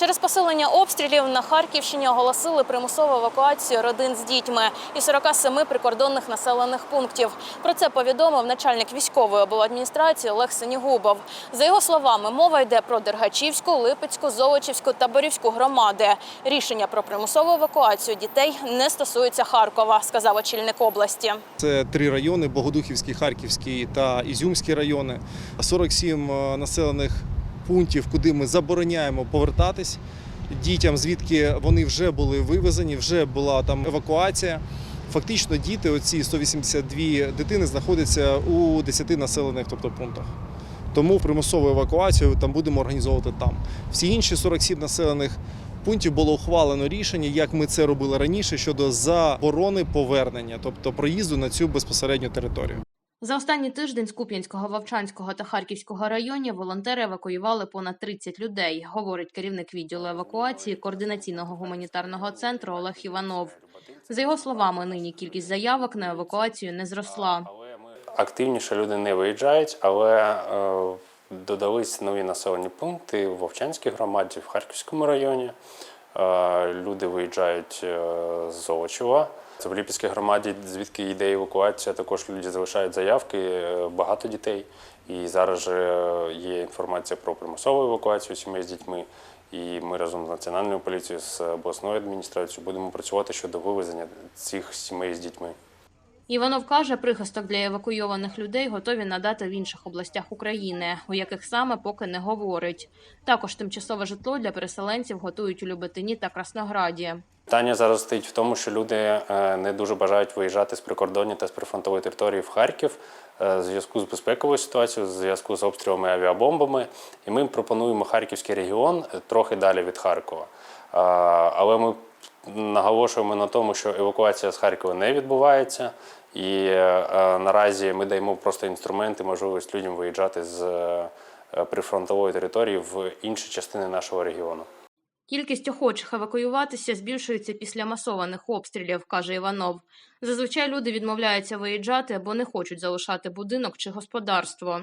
Через посилення обстрілів на Харківщині оголосили примусову евакуацію родин з дітьми і 47 прикордонних населених пунктів. Про це повідомив начальник військової обладміністрації Олег Сенігубов. За його словами, мова йде про Дергачівську, Липецьку, Золочівську та Борівську громади. Рішення про примусову евакуацію дітей не стосується Харкова, сказав очільник області. Це три райони: Богодухівський, Харківський та Ізюмський райони. 47 е, населених пунктів, куди ми забороняємо повертатись дітям, звідки вони вже були вивезені, вже була там евакуація. Фактично, діти, оці 182 дитини, знаходяться у 10 населених тобто, пунктах. Тому примусову евакуацію там будемо організовувати там. Всі інші 47 населених пунктів було ухвалено рішення, як ми це робили раніше, щодо заборони повернення, тобто проїзду на цю безпосередню територію. За останній тиждень з Куп'янського, Вовчанського та Харківського районів волонтери евакуювали понад 30 людей, говорить керівник відділу евакуації координаційного гуманітарного центру Олег Іванов. За його словами, нині кількість заявок на евакуацію не зросла. Активніше люди не виїжджають, але е, додались нові населені пункти в Вовчанській громаді, в Харківському районі. Е, люди виїжджають е, з Золочева. Це в Ліпецькій громаді, звідки йде евакуація, також люди залишають заявки, е, багато дітей. І зараз же є інформація про примусову евакуацію сімей з дітьми. І ми разом з національною поліцією, з обласною адміністрацією будемо працювати щодо вивезення цих сімей з дітьми. Іванов каже, прихисток для евакуйованих людей готові надати в інших областях України, у яких саме поки не говорить. Також тимчасове житло для переселенців готують у Люботині та Краснограді. Питання зараз стоїть в тому, що люди е, не дуже бажають виїжджати з прикордоння та з прифронтової території в Харків е, в зв'язку з безпековою ситуацією, в зв'язку з обстрілами авіабомбами. І ми пропонуємо Харківський регіон е, трохи далі від Харкова. Але ми наголошуємо на тому, що евакуація з Харкова не відбувається, і е, е, наразі ми даємо просто інструменти, можливість людям виїжджати з е, прифронтової території в інші частини нашого регіону. Кількість охочих евакуюватися збільшується після масованих обстрілів, каже Іванов. Зазвичай люди відмовляються виїжджати або не хочуть залишати будинок чи господарство.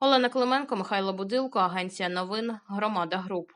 Олена Клименко, Михайло Будилко, Агенція новин, Громада Груп.